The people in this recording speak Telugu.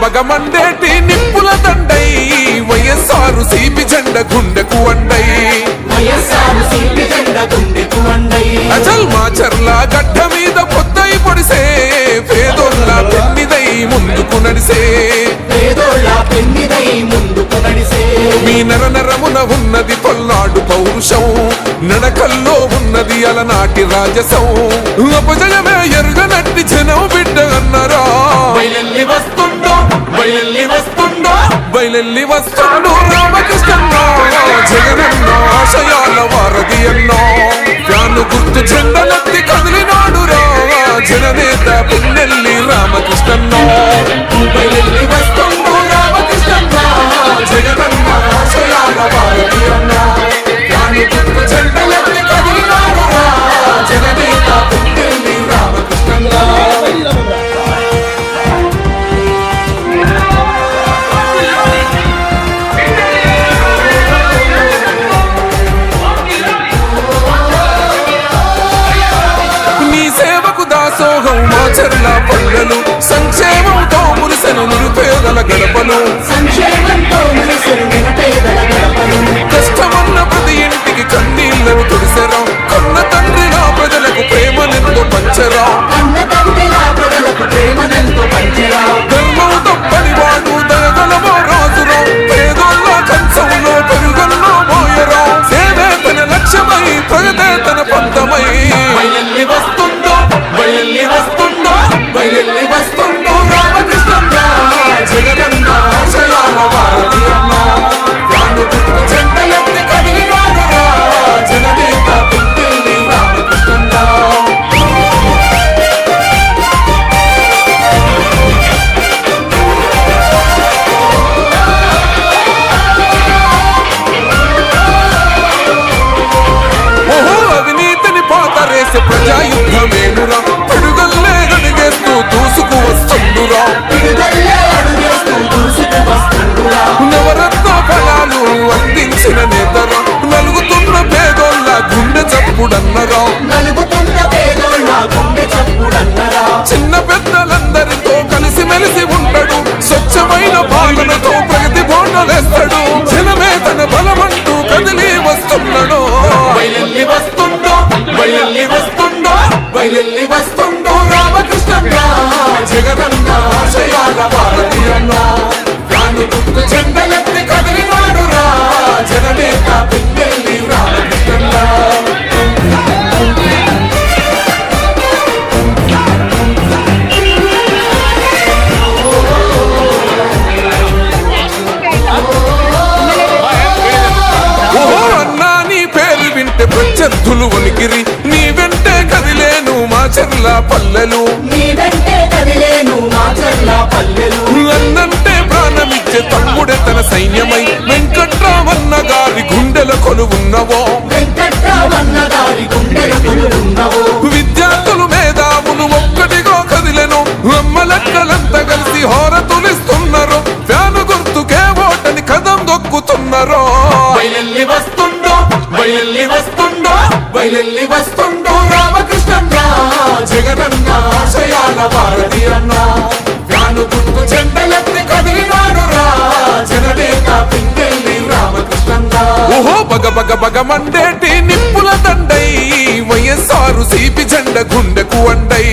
బగ నిప్పుల దండై వైఎస్ఆరు సిపి జెండ గుండెకు అండై వైఎస్ఆర్ సిపి జెండ గుండెకు వండై అచల్ మాచర్ల గడ్డ మీద పొద్దై పొడిసే పేదోళ్ళ పెన్నిదై ముందుకు నడిసే పేదోళ్ళ పెన్నిదై ముందుకు నడిసే మీ నర నరమున ఉన్నది పల్నాడు పౌరుషం నడకల్లో ఉన్నది అలనాటి రాజసం అపజయమే ఎరుగనట్టి చే బయలెల్లి వస్తుండో బయలెల్లి వస్తాడు రామకృష్ణన్న జగనన్నో ఆశయాల వారధి అన్నో. ఫ్యాను గుర్తు చెందలెత్తి కదిలినాడు రా జననేత పున్నెల్లి రామకృష్ణన్నో మాచర్ల పల్లెలు. సంక్షేమంతో మురిసెను నిరుపేదల గడపలు. సంక్షేమంతో சின்ன பெத்த వణికిరి నీ వెంటే కదిలేను మా చెర్ల పల్లెలు. నీ వెంటే కదిలేను మా చర్ల పల్లెలు. అన్నంటే ప్రాణమిచ్చే తమ్ముడే తన సైన్యమై. వెంకట్రామన్న గారి గుండెల కొలువున్నవో. వెంకట్రామన్న గారి గుండెల కొలువున్నవో. విద్యార్థులు మేధావులు ఒక్కటిగా కదిలెను. అమ్మలక్కలంతా కలిసి హోర తులిస్తున్నారు. ఫ్యాను గుర్తుకే ఓటని కదం దొక్కుతున్నారు. బయలెల్లి వస్తుండో బయలెల్లి వస్తుండో రామకృష్ణన్న జగనన్న ఆశయాల భారతి అన్న. వ్యాను గుర్తు చెండలెత్తి కదిలినాడు రా జననేత పింగెల్లి రామకృష్ణన్న ఓహో బగ బగ బగ మండేటి నిప్పుల దండై వైఎస్ఆర్ సిపి జెండ గుండెకు వండై